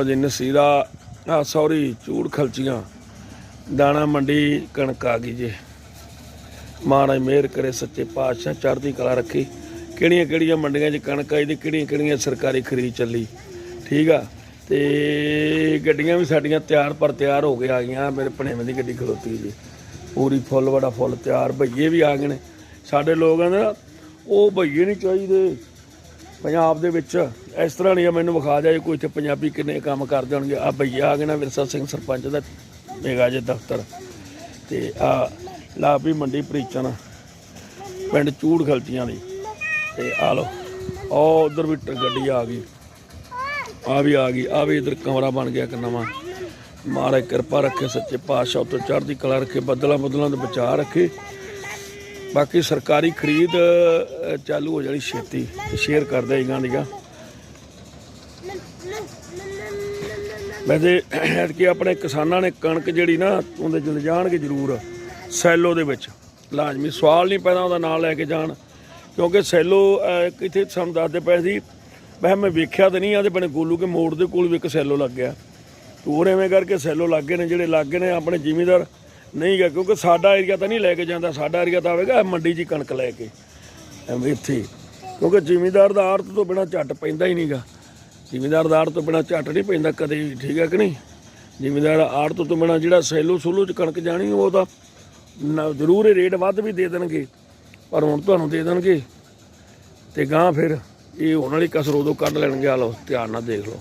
ਲਓ ਜੀ, ਨਸੀਰਾ। ਆ, ਸੌਰੀ ਚੂੜ ਖਲਚੀਆਂ। ਦਾਣਾ ਮੰਡੀ ਕਣਕ ਆ ਗਈ ਜੀ। ਮਹਾਰਾਜ ਮਿਹਰ ਕਰੇ, ਸੱਚੇ ਪਾਤਸ਼ਾਹ, ਚੜ੍ਹਦੀ ਕਲਾ ਰੱਖੀ। ਕਿਹੜੀਆਂ ਕਿਹੜੀਆਂ ਮੰਡੀਆਂ 'ਚ ਕਣਕ ਆਈ ਤੇ ਕਿਹੜੀਆਂ ਕਿਹੜੀਆਂ ਸਰਕਾਰੀ ਖਰੀਦ ਚੱਲੀ। ਠੀਕ ਆ? ਤੇ ਗੱਡੀਆਂ ਵੀ ਸਾਡੀਆਂ ਤਿਆਰ ਪਰ ਤਿਆਰ ਹੋ ਕੇ ਆ ਗਈਆਂ। ਮੇਰੇ ਭਣੇਵੇਂ ਦੀ ਗੱਡੀ ਖਲੋਤੀ ਜੀ। ਪੂਰੀ ਫੁੱਲ ਵੜਾ ਫੁੱਲ ਤਿਆਰ। ਭਈਏ ਵੀ ਆ ਗਏ ਨੇ। ਸਾਡੇ ਲੋਕਾਂ ਦਾ ਉਹ ਭਈਏ ਨਹੀਂ ਚਾਹੀਦੇ। ਪੰਜਾਬ ਦੇ ਵਿੱਚ ਇਸ ਤਰ੍ਹਾਂ ਨਹੀਂ ਮੈਨੂੰ ਵਿਖਾ ਜਾਏ ਕੋਈ ਇੱਥੇ ਪੰਜਾਬੀ ਕਿੰਨੇ ਕੰਮ ਕਰ ਹੋਣਗੇ ਆ ਭਈਆ ਆ ਗਏ ਨਾ ਵਿਰਸਾ ਸਿੰਘ ਸਰਪੰਚ ਦਾ, ਮੇਗਾ ਜੇ ਦਫ਼ਤਰ। ਤੇ ਆ ਲਾਪੀ ਮੰਡੀ ਪ੍ਰੀਚਨ, ਪਿੰਡ ਚੂੜ ਖਲਚੀਆਂ ਦੀ। ਤੇ ਆ ਲੋ ਉਹ ਉਧਰ ਵੀ ਗੱਡੀ ਆ ਗਈ। ਆ ਵੀ ਆ ਗਈ ਆ ਵੀ ਇਧਰ ਕਮਰਾ ਬਣ ਗਿਆ ਇੱਕ ਨਵਾਂ। ਮਹਾਰਾਜ ਕਿਰਪਾ ਰੱਖੇ, ਸੱਚੇ ਪਾਤਸ਼ਾਹ ਤੋਂ ਚੜ੍ਹਦੀ ਕਲਾ ਰੱਖੇ, ਬੱਦਲਾਂ ਬੱਦਲਾਂ ਤੋਂ ਬਚਾ ਰੱਖੇ। ਬਾਕੀ ਸਰਕਾਰੀ ਖਰੀਦ ਚਾਲੂ ਹੋ ਜਾਣੀ ਛੇਤੀ। ਸ਼ੇਅਰ ਕਰਦੇ ਗਾਂ ਦੀਆਂ ਵੈਸੇ ਐਤਕੀ ਆਪਣੇ ਕਿਸਾਨਾਂ ਨੇ ਕਣਕ ਜਿਹੜੀ ਨਾ ਉਹਦੇ ਚ ਲਿਜਾਣਗੇ ਜ਼ਰੂਰ, ਸੈਲੋ ਦੇ ਵਿੱਚ। ਲਾਜ਼ਮੀ ਸਵਾਲ ਨਹੀਂ ਪੈਦਾ ਉਹਦਾ ਨਾਂ ਲੈ ਕੇ ਜਾਣ, ਕਿਉਂਕਿ ਸੈਲੋ ਇੱਥੇ ਸਾਨੂੰ ਦੱਸਦੇ ਪਏ ਸੀ, ਮੈਂ ਮੈਂ ਵੇਖਿਆ ਤਾਂ ਨਹੀਂ ਆਦੇ ਬਣੇ ਗੋਲੂ ਕੇ ਮੋੜ ਦੇ ਕੋਲ ਵੀ ਇੱਕ ਸੈਲੋ ਲੱਗ ਗਿਆ। ਟੂਰ ਐਵੇਂ ਕਰਕੇ ਸੈਲੋ ਲੱਗੇ ਨੇ, ਜਿਹੜੇ ਲੱਗੇ ਨੇ ਆਪਣੇ ਜ਼ਿਮੀਦਾਰ। ਨਹੀਂ ਗਾ, ਕਿਉਂਕਿ ਸਾਡਾ ਏਰੀਆ ਤਾਂ ਨਹੀਂ ਲੈ ਕੇ ਜਾਂਦਾ, ਸਾਡਾ ਏਰੀਆ ਤਾਂ ਆਵੇਗਾ ਮੰਡੀ 'ਚ ਹੀ ਕਣਕ ਲੈ ਕੇ, ਐਵੇਂ ਇੱਥੇ। ਕਿਉਂਕਿ ਜ਼ਿਮੀਦਾਰ ਦਾ ਆੜਤ ਤੋਂ ਬਿਨਾ ਝੱਟ ਪੈਂਦਾ ਹੀ ਨਹੀਂਗਾ ਜ਼ਿਮੀਦਾਰ ਦਾ ਆੜ ਤੋਂ ਬਿਨਾ ਝੱਟ ਨਹੀਂ ਪੈਂਦਾ ਕਦੇ ਵੀ, ਠੀਕ ਹੈ ਕਿ ਨਹੀਂ? ਜ਼ਿਮੀਦਾਰ ਆੜਤ ਤੋਂ ਬਿਨਾ ਜਿਹੜਾ ਸੈਲੋ ਸੁਲੂ 'ਚ ਕਣਕ ਜਾਣੀ, ਉਹ ਤਾਂ ਨਾ- ਜ਼ਰੂਰ ਇਹ ਰੇਟ ਵੱਧ ਵੀ ਦੇ ਦੇਣਗੇ, ਪਰ ਹੁਣ ਤੁਹਾਨੂੰ ਦੇ ਦੇਣਗੇ। ਤੇ ਗਾਂ ਫਿਰ ਇਹ ਹੋਣ ਵਾਲੀ ਕਸਰ ਉਦੋਂ ਕੱਢ ਲੈਣਗੇ ਆ ਲਓ, ਧਿਆਨ ਨਾਲ ਦੇਖ ਲਓ।